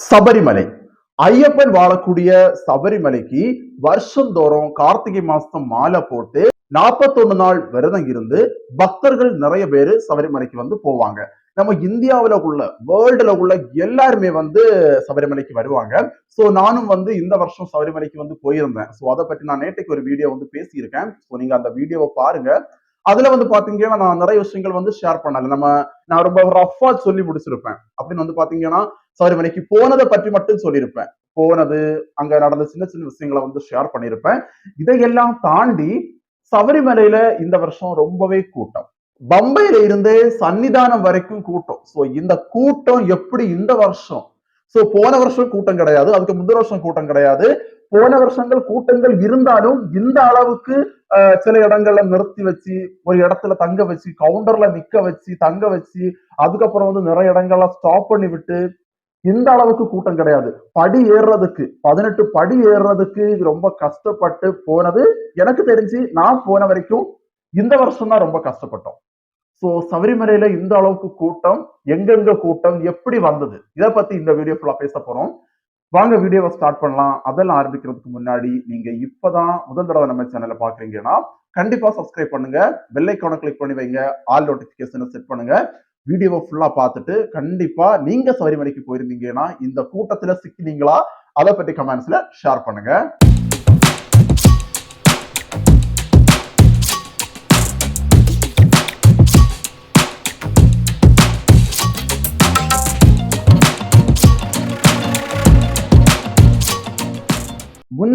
சபரிமலை. ஐயப்பன் வாழக்கூடிய சபரிமலைக்கு வருஷந்தோறும் கார்த்திகை மாசம் மாலை போட்டு 41 நாள் விரதம் இருந்து பக்தர்கள் நிறைய பேரு சபரிமலைக்கு வந்து போவாங்க. நம்ம இந்தியாவுல உள்ள வேர்ல்டுல உள்ள எல்லாருமே வந்து சபரிமலைக்கு வருவாங்க. சோ நானும் வந்து இந்த வருஷம் சபரிமலைக்கு வந்து போயிருந்தேன். சோ அதை பற்றி நான் நேற்றைக்கு ஒரு வீடியோ வந்து பேசியிருக்கேன். சோ நீங்க அந்த வீடியோவை பாருங்க. அதுல வந்து பாத்தீங்கன்னா நான் நிறைய விஷயங்கள் வந்து ஷேர் பண்ணல. நம்ம நான் ரொம்ப ரஃபா சொல்லி முடிச்சிருப்பேன். அப்படின்னு வந்து பாத்தீங்கன்னா சபரிமலைக்கு போனதை பற்றி மட்டும் சொல்லியிருப்பேன். போனது அங்க நடந்த சின்ன சின்ன விஷயங்களை வந்து ஷேர் பண்ணியிருப்பேன். இதையெல்லாம் தாண்டி சபரிமலையில இந்த வருஷம் ரொம்பவே கூட்டம். பம்பையில இருந்தே சன்னிதானம் வரைக்கும் கூட்டம். சோ இந்த கூட்டம் எப்படி இந்த வருஷம்? சோ போன வருஷம் கூட்டம் கிடையாது. அதுக்கு முந்தின வருஷம் கூட்டம் கிடையாது. போன வருஷங்கள் கூட்டங்கள் இருந்தாலும் இந்த அளவுக்கு சில இடங்கள்ல நிறுத்தி வச்சு ஒரு இடத்துல தங்க வச்சு கவுண்டர்ல நிக்க வச்சு தங்க வச்சு அதுக்கப்புறம் வந்து நிறைய இடங்கள்ல ஸ்டாப் பண்ணி விட்டு இந்த அளவுக்கு கூட்டம் கிடையாது. படி ஏறுறதுக்கு பதினெட்டு படி ஏறுறதுக்கு ரொம்ப கஷ்டப்பட்டு போனது எனக்கு தெரிஞ்சு நான் போன வரைக்கும் இந்த வருஷம் தான் ரொம்ப கஷ்டப்பட்டோம். சோ சபரிமலையில இந்த அளவுக்கு கூட்டம் எங்கெங்க கூட்டம் எப்படி வந்தது இதை பத்தி இந்த வீடியோ ஃபுல்லா பேச போறோம். வாங்க வீடியோவை ஸ்டார்ட் பண்ணலாம். அதெல்லாம் ஆரம்பிக்கிறதுக்கு முன்னாடி நீங்க இப்பதான் முதல் தடவை நம்ம சேனலை பாக்குறீங்கன்னா கண்டிப்பா சப்ஸ்கிரைப் பண்ணுங்க. பெல்லைக்கான கிளிக் பண்ணி வைங்க. ஆல் நோட்டிபிகேஷனை செட் பண்ணுங்க. வீடியோவை ஃபுல்லா பார்த்துட்டு கண்டிப்பா நீங்க சபரிமலைக்கு போயிருந்தீங்கன்னா இந்த கூட்டத்துல சிக்கினீங்களா? அதை பற்றி கமெண்ட்ஸ்ல ஷேர் பண்ணுங்க.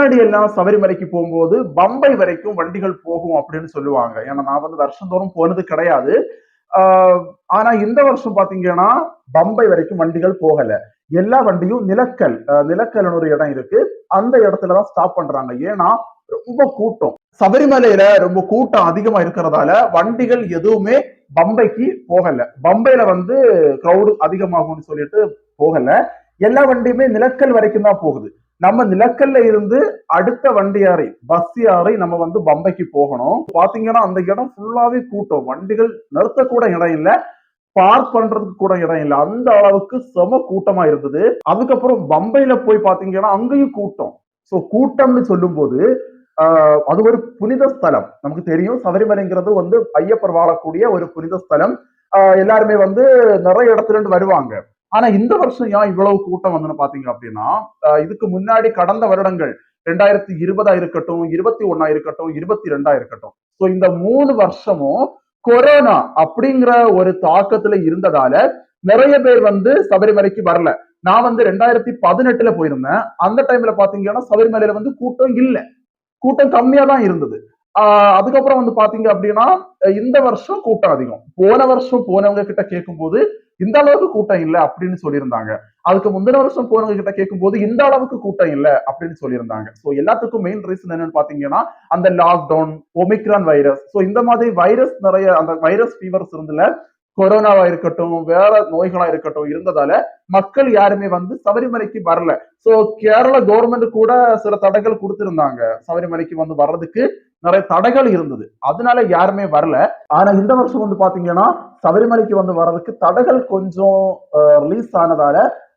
முன்னாடி எல்லாம் சபரிமலைக்கு போகும்போது பம்பை வரைக்கும் வண்டிகள் போகும் அப்படின்னு சொல்லுவாங்க. ஏன்னா நான் வந்து வருஷந்தோறும் போனது கிடையாது. ஆஹ் ஆனா இந்த வருஷம் பாத்தீங்கன்னா பம்பை வரைக்கும் வண்டிகள் போகல. எல்லா வண்டியும் நிலக்கல் நிலக்கல்னு ஒரு இடம் இருக்கு. அந்த இடத்துலதான் ஸ்டாப் பண்றாங்க. ஏன்னா ரொம்ப கூட்டம். சபரிமலையில ரொம்ப கூட்டம் அதிகமா இருக்கிறதால வண்டிகள் எதுவுமே பம்பைக்கு போகல. பம்பையில வந்து கிரௌடு அதிகமாகும்னு சொல்லிட்டு போகல. எல்லா வண்டியுமே நிலக்கல் வரைக்கும் தான் போகுது. நம்ம நிலக்கல்ல இருந்து அடுத்த வண்டி யாரை பஸ் யாரை நம்ம வந்து பம்பைக்கு போகணும். பாத்தீங்கன்னா அந்த இடம் ஃபுல்லாவே கூட்டம். வண்டிகள் நிறுத்த கூட இடம் இல்ல. பார்க் பண்றதுக்கு கூட இடம் இல்ல. அந்த அளவுக்கு செம கூட்டமா இருந்தது. அதுக்கப்புறம் பம்பையில போய் பாத்தீங்கன்னா அங்கேயும் கூட்டம். சோ கூட்டம்னு சொல்லும்போது ஆஹ் அது ஒரு புனித ஸ்தலம். நமக்கு தெரியும் சபரிமலைங்கிறது வந்து ஐயப்பர் வாழக்கூடிய ஒரு புனித ஸ்தலம். எல்லாருமே வந்து நிறைய இடத்துல இருந்து வருவாங்க. ஆனா இந்த வருஷம் ஏன் இவ்வளவு கூட்டம் வந்துன்னு பாத்தீங்க அப்படின்னா இதுக்கு முன்னாடி கடந்த வருடங்கள் ரெண்டாயிரத்தி இருபதா இருக்கட்டும் இருபத்தி ஒன்னா இருக்கட்டும் இருபத்தி ரெண்டா இருக்கட்டும். சோ இந்த மூணு வருஷமும் கொரோனா அப்படிங்கிற ஒரு தாக்கத்துல இருந்ததால நிறைய பேர் வந்து சபரிமலைக்கு வரல. நான் வந்து ரெண்டாயிரத்தி பதினெட்டுல போயிருந்தேன். அந்த டைம்ல பாத்தீங்கன்னா சபரிமலையில வந்து கூட்டம் இல்ல. கூட்டம் கம்மியா தான் இருந்தது. ஆஹ் அதுக்கப்புறம் வந்து பாத்தீங்க அப்படின்னா இந்த வருஷம் கூட்டம் அதிகம். போன வருஷம் போனவங்க கிட்ட கேட்கும் போது இந்த அளவுக்கு கூட்டம் இல்லை அப்படின்னு சொல்லியிருந்தாங்க. அதுக்கு முந்தின வருஷம் போனவங்க கிட்ட கேட்கும்போது இந்த அளவுக்கு கூட்டம் இல்லை அப்படின்னு சொல்லியிருந்தாங்க. சோ எல்லாத்துக்கும் மெயின் ரீசன் என்னன்னு பாத்தீங்கன்னா அந்த லாக்டவுன் ஒமிக்ரான் வைரஸ் சோ இந்த மாதிரி வைரஸ் நிறைய அந்த வைரஸ் ஃபீவர்ஸ் இருந்துல கொரோனாவா இருக்கட்டும் வேற நோய்களா இருக்கட்டும் இருந்ததால மக்கள் யாருமே வந்து சபரிமலைக்கு வரல. சோ கேரள கவர்மெண்ட் கூட சில தடைகள் கொடுத்திருந்தாங்க. சபரிமலைக்கு வந்து வர்றதுக்கு நிறைய தடைகள் இருந்தது. அதனால யாருமே வரல. ஆனா இந்த வருஷம் வந்து பாத்தீங்கன்னா சபரிமலைக்கு வந்து வர்றதுக்கு தடைகள் கொஞ்சம் ரிலீஸ் ஆனதால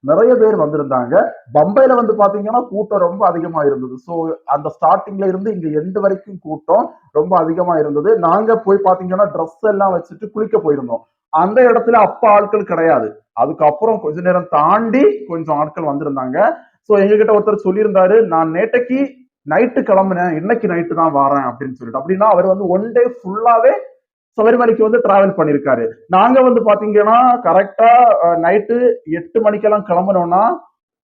நிறைய பேர் வந்திருந்தாங்க. பம்பையில வந்து பாத்தீங்கன்னா கூட்டம் ரொம்ப அதிகமா இருந்தது. சோ அந்த ஸ்டார்டிங்ல இருந்து இங்க எண்டு வரைக்கும் கூட்டம் ரொம்ப அதிகமா இருந்தது. நாங்க போய் பாத்தீங்கன்னா ட்ரெஸ் எல்லாம் வச்சுட்டு குளிக்க போயிருந்தோம். அந்த இடத்துல அப்ப ஆட்கள் கிடையாது. அதுக்கப்புறம் கொஞ்ச நேரம் தாண்டி கொஞ்சம் ஆட்கள் வந்திருந்தாங்க. சோ எங்ககிட்ட ஒருத்தர் சொல்லியிருந்தாரு நான் நேட்டைக்கு நைட்டு கிளம்புனேன். இன்னைக்கு நைட்டு தான் வரேன் அப்படின்னு சொல்லிட்டு. அப்படின்னா அவர் வந்து ஒன் டே ஃபுல்லாவே சபரிமலைக்கு வந்து டிராவல் பண்ணிருக்காரு நாங்க வந்து பாத்தீங்கன்னா கரெக்டா நைட்டு எட்டு மணிக்கெல்லாம் கிளம்பணும்னா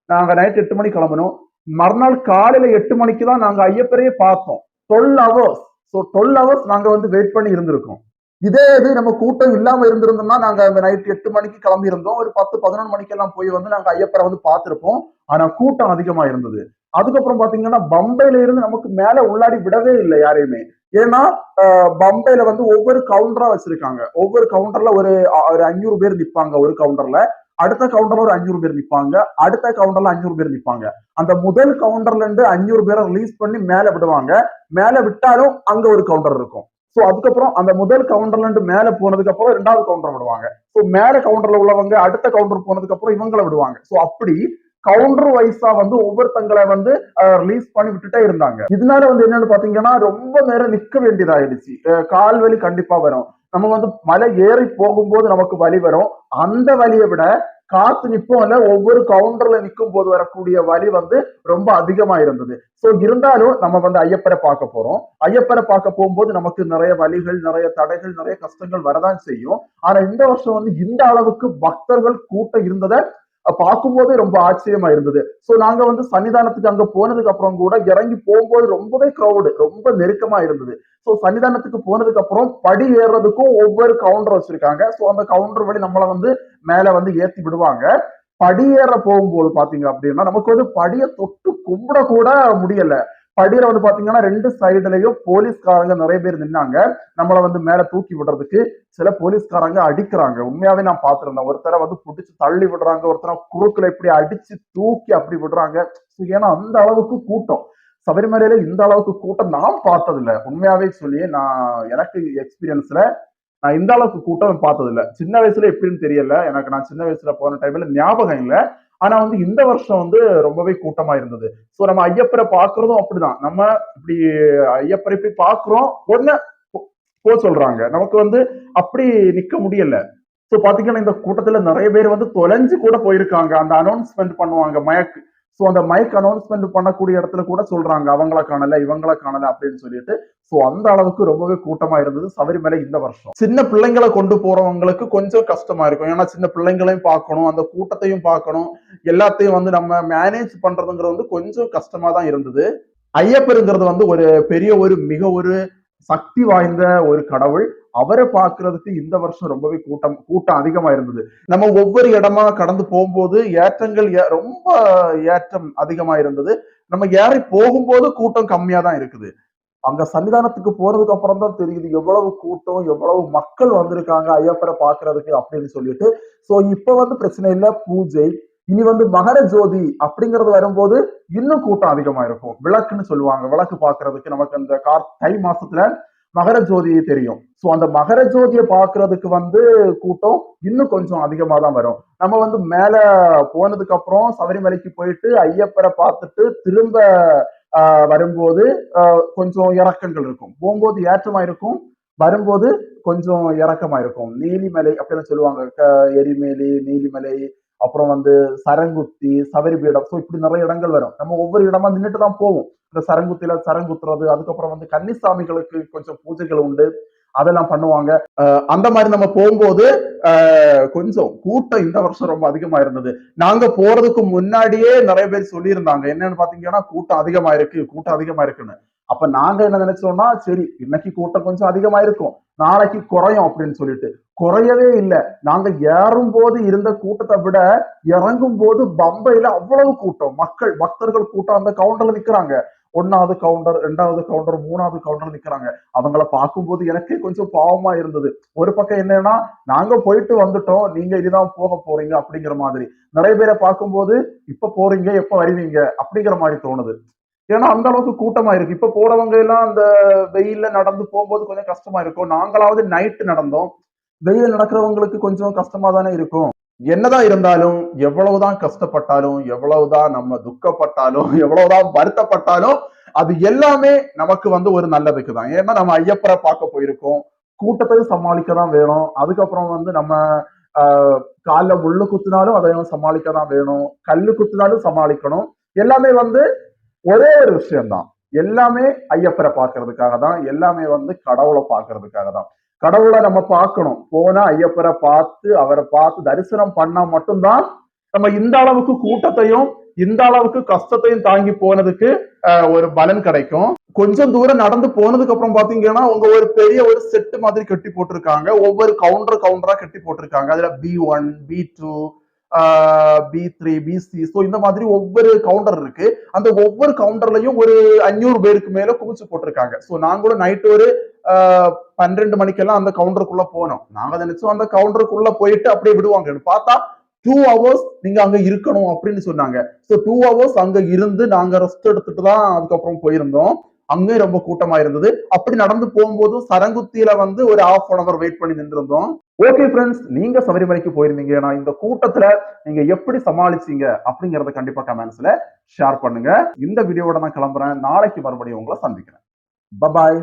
நாங்க நைட் எட்டு மணிக்கு கிளம்பணும் மறுநாள் காலையில எட்டு மணிக்கு தான் நாங்க ஐயப்பரையே பார்த்தோம். Twelve hours so twelve hours நாங்க வந்து வெயிட் பண்ணி இருந்திருக்கோம். இதே இது நம்ம கூட்டம் இல்லாம இருந்திருந்தோம்னா நாங்க அந்த நைட் எட்டு மணிக்கு கிளம்பி இருந்தோம் ஒரு பத்து பதினொன்று மணிக்கெல்லாம் போய் வந்து நாங்க ஐயப்பரை வந்து பார்த்திருப்போம். ஆனா கூட்டம் அதிகமா இருந்தது. அதுக்கப்புறம் பாத்தீங்கன்னா பம்பையில இருந்து நமக்கு மேல உள்ளாடி விடவே இல்லை யாரையுமே. ஏன்னா ஆஹ் பம்பையில வந்து ஒவ்வொரு கவுண்டரா வச்சிருக்காங்க. ஒவ்வொரு கவுண்டர்ல ஒரு ஒரு அஞ்சூறு பேர் நிப்பாங்க ஒரு கவுண்டர்ல அடுத்த கவுண்டர்ல ஒரு அஞ்சூறு பேர் நிப்பாங்க. அடுத்த கவுண்டர்ல அஞ்சூறு பேர் நிப்பாங்க. அந்த முதல் கவுண்டர்ல இருந்து அஞ்சூறு பேரை ரிலீஸ் பண்ணி மேல விடுவாங்க. மேல விட்டாலும் அங்க ஒரு கவுண்டர் இருக்கும். சோ அதுக்கப்புறம் அந்த முதல் கவுண்டர்ல இருந்து மேல போனதுக்கு அப்புறம் ரெண்டாவது கவுண்டர் விடுவாங்க. சோ மேல கவுண்டர்ல உள்ளவங்க அடுத்த கவுண்டர் போனதுக்கு அப்புறம் இவங்களை விடுவாங்க. சோ அப்படி கவுண்டர் வைஸா வந்து ஒவ்வொருத்தங்களை வந்து ரிலீஸ் பண்ணி விட்டுட்டே இருந்தாங்க. இதனால வந்து என்னன்னு பாத்தீங்கன்னா ரொம்ப நேரம் நிக்க வேண்டியதாயிடுச்சு. கால் வலி கண்டிப்பா வரும். நம்ம வந்து மலை ஏறி போகும்போது நமக்கு வலி வரும். அந்த வலியை விட காத்து நிப்போம்ல ஒவ்வொரு கவுண்டர்ல நிக்கும் போது வரக்கூடிய வலி வந்து ரொம்ப அதிகமா இருந்தது. சோ இருந்தாலும் நம்ம வந்து ஐயப்பரை பார்க்க போறோம். ஐயப்பரை பார்க்க போகும்போது நமக்கு நிறைய வலிகள் நிறைய தடைகள் நிறைய கஷ்டங்கள் வரதான் செய்யும். ஆனா இந்த வருஷம் வந்து இந்த அளவுக்கு பக்தர்கள் கூட்டம் இருந்ததை பார்க்கும்போதே ரொம்ப ஆச்சரியமா இருந்தது சோ நாங்க வந்து சன்னிதானத்துக்கு அங்க போனதுக்கு அப்புறம் கூட இறங்கி போகும்போது ரொம்பவே க்ரௌடு ரொம்ப நெருக்கமா இருந்தது சோ சன்னிதானத்துக்கு போனதுக்கு அப்புறம் படி ஏறுறதுக்கும் ஒவ்வொரு கவுண்டர் வச்சிருக்காங்க. சோ அந்த கவுண்டர் வழி நம்மள வந்து மேல வந்து ஏத்தி விடுவாங்க. படியேற போகும்போது பாத்தீங்க அப்படின்னா நமக்கு வந்து படியை தொட்டு கும்பிட கூட முடியல. படியில வந்து பாத்தீங்கன்னா ரெண்டு சைடுலயும் போலீஸ்காரங்க நிறைய பேர் நின்னாங்க. நம்மளை வந்து மேல தூக்கி விடுறதுக்கு சில போலீஸ்காரங்க அடிக்கிறாங்க. உண்மையாவே நான் பாத்திருந்தேன் ஒருத்தரை வந்து பிடிச்சு தள்ளி விடுறாங்க ஒருத்தரை குறுக்குல இப்படி அடிச்சு தூக்கி அப்படி விடுறாங்க. ஏன்னா அந்த அளவுக்கு கூட்டம். சபரிமலையில இந்த அளவுக்கு கூட்டம் நான் பார்த்ததில்ல. உண்மையாவே சொல்லி நான் எனக்கு எக்ஸ்பீரியன்ஸ்ல நான் இந்த அளவுக்கு கூட்டம் பார்த்ததில்ல. சின்ன வயசுல எப்படின்னு தெரியல. எனக்கு நான் சின்ன வயசுல போன டைம்ல ஞாபகம் இல்லை. ஆனா வந்து இந்த வருஷம் வந்து ரொம்பவே கூட்டமா இருந்தது. சோ நம்ம ஐயப்பரை பாக்குறதும் அப்படிதான். நம்ம இப்படி ஐயப்பரை இப்படி பாக்குறோம் உடனே போ- போ சொல்றாங்க. நமக்கு வந்து அப்படி நிக்க முடியல. சோ பாத்தீங்கன்னா இந்த கூட்டத்துல நிறைய பேர் வந்து தொலைஞ்சு கூட போயிருக்காங்க. அந்த அனௌன்ஸ்மெண்ட் பண்ணுவாங்க மயக்கு ஸோ அந்த மைக் அனௌன்ஸ்மெண்ட் பண்ணக்கூடிய இடத்துல கூட சொல்றாங்க அவங்கள காணல இவங்கள காணல அப்படின்னு சொல்லிட்டு. ஸோ அந்த அளவுக்கு ரொம்பவே கூட்டமா இருந்தது சபரிமலை இந்த வருஷம். சின்ன பிள்ளைங்களை கொண்டு போறவங்களுக்கு கொஞ்சம் கஷ்டமா இருக்கும். ஏன்னா சின்ன பிள்ளைங்களையும் பார்க்கணும் அந்த கூட்டத்தையும் பார்க்கணும். எல்லாத்தையும் வந்து நம்ம மேனேஜ் பண்றதுங்கிறது வந்து கொஞ்சம் கஷ்டமா தான் இருந்தது. ஐயப்பருங்கிறது வந்து ஒரு பெரிய ஒரு மிக ஒரு சக்தி வாய்ந்த ஒரு கடவுள் அவரை பார்க்கறதுக்கு இந்த வருஷம் ரொம்பவே கூட்டம் கூட்டம் அதிகமா இருந்தது. நம்ம ஒவ்வொரு இடமா கடந்து போகும்போது ஏற்றங்கள் ஏ- ரொம்ப ஏற்றம் அதிகமா இருந்தது. நம்ம ஏறி போகும்போது கூட்டம் கம்மியா தான் இருக்குது. அங்க சன்னிதானத்துக்கு போறதுக்கு அப்புறம் தான் தெரியுது எவ்வளவு கூட்டம் எவ்வளவு மக்கள் வந்திருக்காங்க ஐயப்பரை பாக்குறதுக்கு அப்படின்னு சொல்லிட்டு. சோ இப்ப வந்து பிரச்சனை இல்ல பூஜை இனி வந்து மகர ஜோதி அப்படிங்கிறது வரும்போது இன்னும் கூட்டம் அதிகமா இருக்கும் விளக்குன்னு சொல்லுவாங்க. விளக்கு பாக்குறதுக்கு நமக்கு அந்த கார் தை மாசத்துல மகர ஜோதி தெரியும். சோ அந்த மகர ஜோதியை பாக்குறதுக்கு வந்து கூட்டம் இன்னும் கொஞ்சம் அதிகமா தான் வரும். நம்ம வந்து மேல போனதுக்கு அப்புறம் சபரிமலைக்கு போயிட்டு ஐயப்பரை பார்த்துட்டு திரும்ப வரும்போது கொஞ்சம் இறக்கங்கள் இருக்கும். போகும்போது ஏற்றமா இருக்கும் வரும்போது கொஞ்சம் இறக்கமா இருக்கும் நீலிமலை அப்படின்னு சொல்லுவாங்க. க- எரிமேலி நீலிமலை அப்புறம் வந்து சரங்குத்தி சபரிபீடம் ஸோ இப்படி நிறைய இடங்கள் வரும். நம்ம ஒவ்வொரு இடமா நின்றுட்டு தான் போவோம். இந்த சரங்குத்தில சரங்குத்துறது அதுக்கப்புறம் வந்து கன்னிசாமிகளுக்கு கொஞ்சம் பூஜைகள் உண்டு. அதெல்லாம் பண்ணுவாங்க. அஹ் அந்த மாதிரி நம்ம போகும்போது கொஞ்சம் கூட்டம் இந்த வருஷம் ரொம்ப அதிகமா இருந்தது. நாங்க போறதுக்கு முன்னாடியே நிறைய பேர் சொல்லியிருந்தாங்க. என்னன்னு பாத்தீங்கன்னா கூட்டம் அதிகமா இருக்கு கூட்டம் அதிகமா இருக்குன்னு. அப்ப நாங்க என்ன நினைச்சோம்னா சரி இன்னைக்கு கூட்டம் கொஞ்சம் அதிகமா இருக்கும். நாளைக்கு குறையும் அப்படின்னு சொல்லிட்டு. குறையவே இல்லை. நாங்க ஏறும் போது இருந்த கூட்டத்தை விட இறங்கும் போது பம்பையில அவ்வளவு கூட்டம். மக்கள் பக்தர்கள் கூட்டம் அந்த கவுண்டர்ல நிக்கிறாங்க. ஒன்னாவது கவுண்டர் ரெண்டாவது கவுண்டர் மூணாவது கவுண்டர் நிக்கிறாங்க. அவங்கள பார்க்கும்போது எனக்கே கொஞ்சம் பாவமா இருந்தது. ஒரு பக்கம் என்னன்னா நாங்க போயிட்டு வந்துட்டோம். நீங்க இதுதான் போக போறீங்க அப்படிங்கிற மாதிரி. நிறைய பேரை பார்க்கும்போது இப்ப போறீங்க எப்ப வருவீங்க? அப்படிங்கிற மாதிரி தோணுது. ஏன்னா அந்த அளவுக்கு கூட்டமா இருக்கு. இப்ப போறவங்க எல்லாம் அந்த வெயில்ல நடந்து போகும்போது கொஞ்சம் கஷ்டமா இருக்கும். நாங்களாவது நைட்டு நடந்தோம். வெயில் நடக்கிறவங்களுக்கு கொஞ்சம் கஷ்டமா தானே இருக்கும். என்னதான் இருந்தாலும் எவ்வளவுதான் கஷ்டப்பட்டாலும் எவ்வளவுதான் நம்ம துக்கப்பட்டாலும் எவ்வளவுதான் வருத்தப்பட்டாலும் அது எல்லாமே நமக்கு வந்து ஒரு நல்லதுக்கு தான். ஏன்னா நம்ம ஐயப்பரை பார்க்க போயிருக்கோம். கூட்டத்தையும் சமாளிக்க தான் வேணும். அதுக்கப்புறம் வந்து நம்ம காலில் கால்ல முள்ளு குத்துனாலும் அதையும் சமாளிக்க தான் வேணும். கல்லு குத்துனாலும் சமாளிக்கணும். எல்லாமே வந்து ஒரே ஒரு விஷயம்தான். எல்லாமே ஐயப்பரை பார்க்கறதுக்காக தான். எல்லாமே வந்து கடவுளை பார்க்கறதுக்காக தான். கடவுளை நம்ம பார்க்கணும். போனா ஐயப்பரை பார்த்து அவரை பார்த்து தரிசனம் பண்ணா மட்டும்தான் நம்ம இந்த அளவுக்கு கூட்டத்தையும் இந்த அளவுக்கு கஷ்டத்தையும் தாங்கி போனதுக்கு ஆஹ், ஒரு பலன் கிடைக்கும். கொஞ்சம் தூரம் நடந்து போனதுக்கு அப்புறம் பாத்தீங்கன்னா உங்க ஒரு பெரிய ஒரு செட்டு மாதிரி கட்டி போட்டிருக்காங்க. ஒவ்வொரு கவுண்டர் கவுண்டரா கட்டி போட்டிருக்காங்க. அதுல B one B two B three B C so இந்த மாதிரி ஒவ்வொரு கவுண்டர் இருக்கு. அந்த ஒவ்வொரு கவுண்டர்லயும் ஒரு அஞ்சூறு பேருக்கு மேல குமிச்சு போட்டிருக்காங்க. ஸோ நாங்களும் நைட் ஒரு ஆஹ், பன்னிரெண்டு மணிக்கெல்லாம் அந்த கவுண்டருக்குள்ள போனோம் நாங்க நினைச்சோம் அந்த கவுண்டருக்குள்ள போயிட்டு அப்படியே விடுவாங்கன்னு பார்த்தா டூ ஹவர்ஸ் நீங்க அங்க இருக்கணும் அப்படின்னு சொன்னாங்க. ஸோ டூ ஹவர்ஸ் அங்க இருந்து நாங்க ரெஸ்ட் எடுத்துட்டு தான் அதுக்கப்புறம் போயிருந்தோம். அங்கேயும் ரொம்ப கூட்டமா இருந்தது. அப்படி நடந்து போகும்போது சரங்குத்தியில வந்து ஒரு ஆஃப் அன் அவர் வெயிட் பண்ணி நின்றுருந்தோம். ஓகே ஃப்ரெண்ட்ஸ் நீங்க சபரிமலைக்கு போயிருந்தீங்கன்னா இந்த கூட்டத்துல நீங்க எப்படி சமாளிச்சீங்க அப்படிங்கறத கண்டிப்பா கமெண்ட்ஸ்ல ஷேர் பண்ணுங்க. இந்த வீடியோவோட நான் கிளம்புறேன். நாளைக்கு மறுபடியும் உங்களை சந்திக்கிறேன். பபாய்